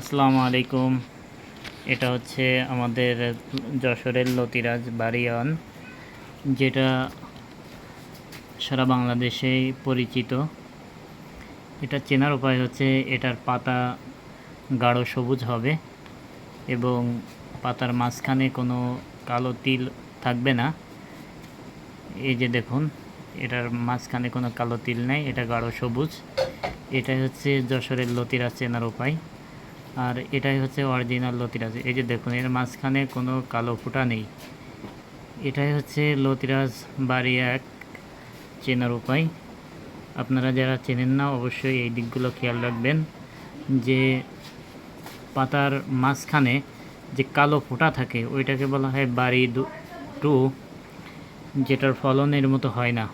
আসসালামু আলাইকুম। এটা হচ্ছে আমাদের যশোরের লতিরাজ বাড়িয়ান, যেটা সারা বাংলাদেশেই পরিচিত। এটা চেনার উপায় হচ্ছে এটার পাতা গাঢ় সবুজ হবে এবং পাতার মাঝখানে কোনো কালো তিল থাকবে না। এই যে দেখুন, এটার মাঝখানে কোনো কালো তিল নেই, এটা গাঢ় সবুজ। এটাই হচ্ছে যশোরের লতিরাজ চেনার উপায়। আর এটাই হচ্ছে অরিজিনাল লতিরাজ। এই যে দেখুন, এর মাঝখানে কোনো কালো ফুটা নেই। এটাই হচ্ছে লতিরাজ বাড়ি এক চেনার উপায়। আপনারা যারা চেনেন না, অবশ্যই এই দিকগুলো খেয়াল রাখবেন যে পাতার মাঝখানে যে কালো ফোঁটা থাকে, ওইটাকে বলা হয় বাড়ি টু, যেটার ফলনের মতো হয় না।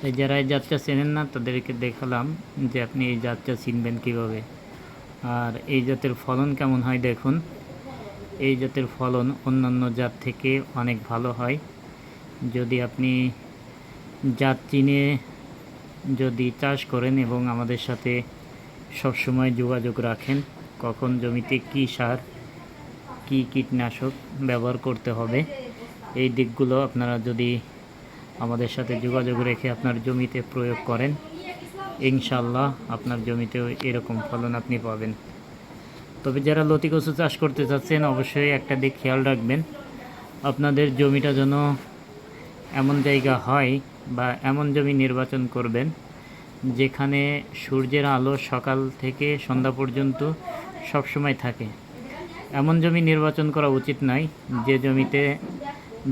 তাই যারা এই জাতটা চেনেন না, তাদেরকে দেখালাম যে আপনি এই জাতটা চিনবেন কীভাবে। আর এই জাতের ফলন কেমন হয় দেখুন। এই জাতের ফলন অন্যান্য জাত থেকে অনেক ভালো হয়। যদি আপনি জাত চিনে যদি চাষ করেন এবং আমাদের সাথে সবসময় যোগাযোগ রাখেন, কখন জমিতে কী সার, কী কীটনাশক ব্যবহার করতে হবে, এই দিকগুলো আপনারা যদি আমাদের সাথে যোগাযোগ রেখে আপনার জমিতে প্রয়োগ করেন ইনশাল্লাহ আপনার জমিতেও এরকম ফলন আপনি পাবেন। তবে যারা লতি কচু চাষ করতে চাচ্ছেন, অবশ্যই একটা দিক খেয়াল রাখবেন। আপনাদের জমিটা যেন এমন জায়গা হয় বা এমন জমি নির্বাচন করবেন, যেখানে সূর্যের আলো সকাল থেকে সন্ধ্যা পর্যন্ত সব সময় থাকে। এমন জমি নির্বাচন করা উচিত নয় যে জমিতে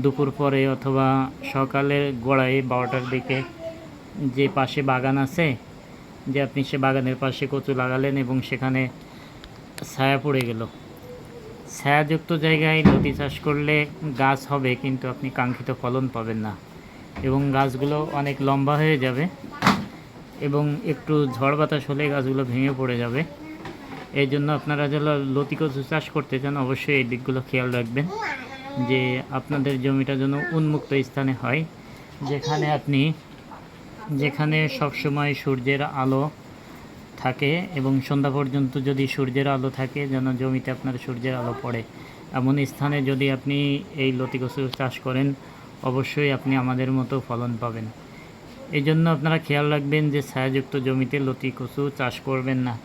দুপুর পরে অথবা সকালের গোড়ায় বারোটার দিকে যে পাশে বাগান আছে যে আপনি সে বাগানের পাশে কচু লাগালেন এবং সেখানে ছায়া পড়ে গেল। ছায়াযুক্ত জায়গায় লতি চাষ করলে গাছ হবে, কিন্তু আপনি কাঙ্ক্ষিত ফলন পাবেন না এবং গাছগুলো অনেক লম্বা হয়ে যাবে এবং একটু ঝড় বাতাস হলে গাছগুলো ভেঙে পড়ে যাবে। এই জন্য আপনারা যারা লতি কচু চাষ করতে চান, অবশ্যই এই দিকগুলো খেয়াল রাখবেন যে আপনাদের জমিটা যেন উন্মুক্ত স্থানে হয়, যেখানে আপনি যেখানে সবসময় সূর্যের আলো থাকে এবং সন্ধ্যা পর্যন্ত যদি সূর্যের আলো থাকে, যেন জমিতে আপনার সূর্যের আলো পড়ে। এমন স্থানে যদি আপনি এই লতি কচু চাষ করেন, অবশ্যই আপনি আমাদের মতো ফলন পাবেন। এই জন্য আপনারা খেয়াল রাখবেন যে ছায়াযুক্ত জমিতে লতি কচু চাষ করবেন না।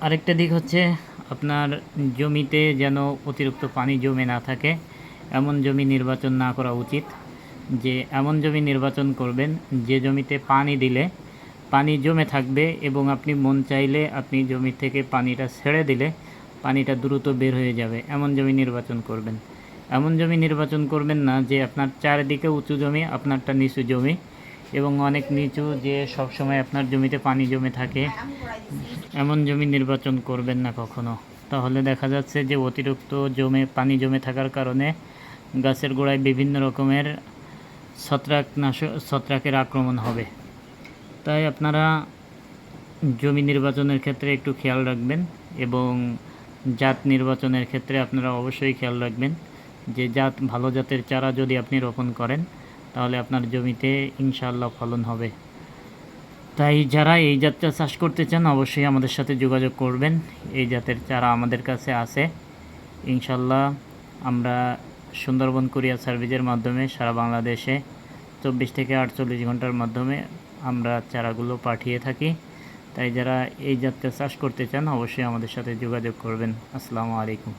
আরেকটা দিক হচ্ছে, আপনার জমিতে যেন অতিরিক্ত পানি জমে না থাকে, এমন জমি নির্বাচন না করা উচিত। যে এমন জমি নির্বাচন করবেন, যে জমিতে পানি দিলে, পানি জমে থাকবে এবং আপনি মন চাইলে আপনি জমি থেকে পানিটা ছেড়ে দিলে পানিটা দ্রুত বের হয়ে যাবে। এমন জমি নির্বাচন করবেন। এমন জমি নির্বাচন করবেন না যে আপনার চারিদিকে উঁচু জমি, আপনারটা নিচু জমি এবং অনেক নিচু যে সব সময় আপনার জমিতে পানি জমে থাকে। এমন জমি নির্বাচন করবেন না কখনো। তাহলে দেখা যাচ্ছে যে অতিরিক্ত জমে, পানি জমে থাকার কারণে গাছের গোড়ায় বিভিন্ন রকমের ছত্রাকনাশক ছত্রাকের আক্রমণ হবে। তাই আপনারা জমি নির্বাচনের ক্ষেত্রে একটু খেয়াল রাখবেন এবং জাত নির্বাচনের ক্ষেত্রে আপনারা অবশ্যই খেয়াল রাখবেন যে জাত ভালো জাতের চারা যদি আপনি রোপণ করেন, তাহলে আপনার জমিতে ইনশাআল্লাহ ফলন হবে। তাই যারা এই জাতটা চাষ করতে চান, অবশ্যই আমাদের সাথে যোগাযোগ করবেন। এই জাতের চারা আমাদের কাছে আছে। ইনশাল্লাহ আমরা সুন্দরবন কুরিয়ার সার্ভিসের মাধ্যমে সারা বাংলাদেশে চব্বিশ থেকে আটচল্লিশ ঘণ্টার মাধ্যমে আমরা চারাগুলো পাঠিয়ে থাকি। তাই যারা এই যাত্রা চাষ করতে চান, অবশ্যই আমাদের সাথে যোগাযোগ করবেন। আসসালামু আলাইকুম।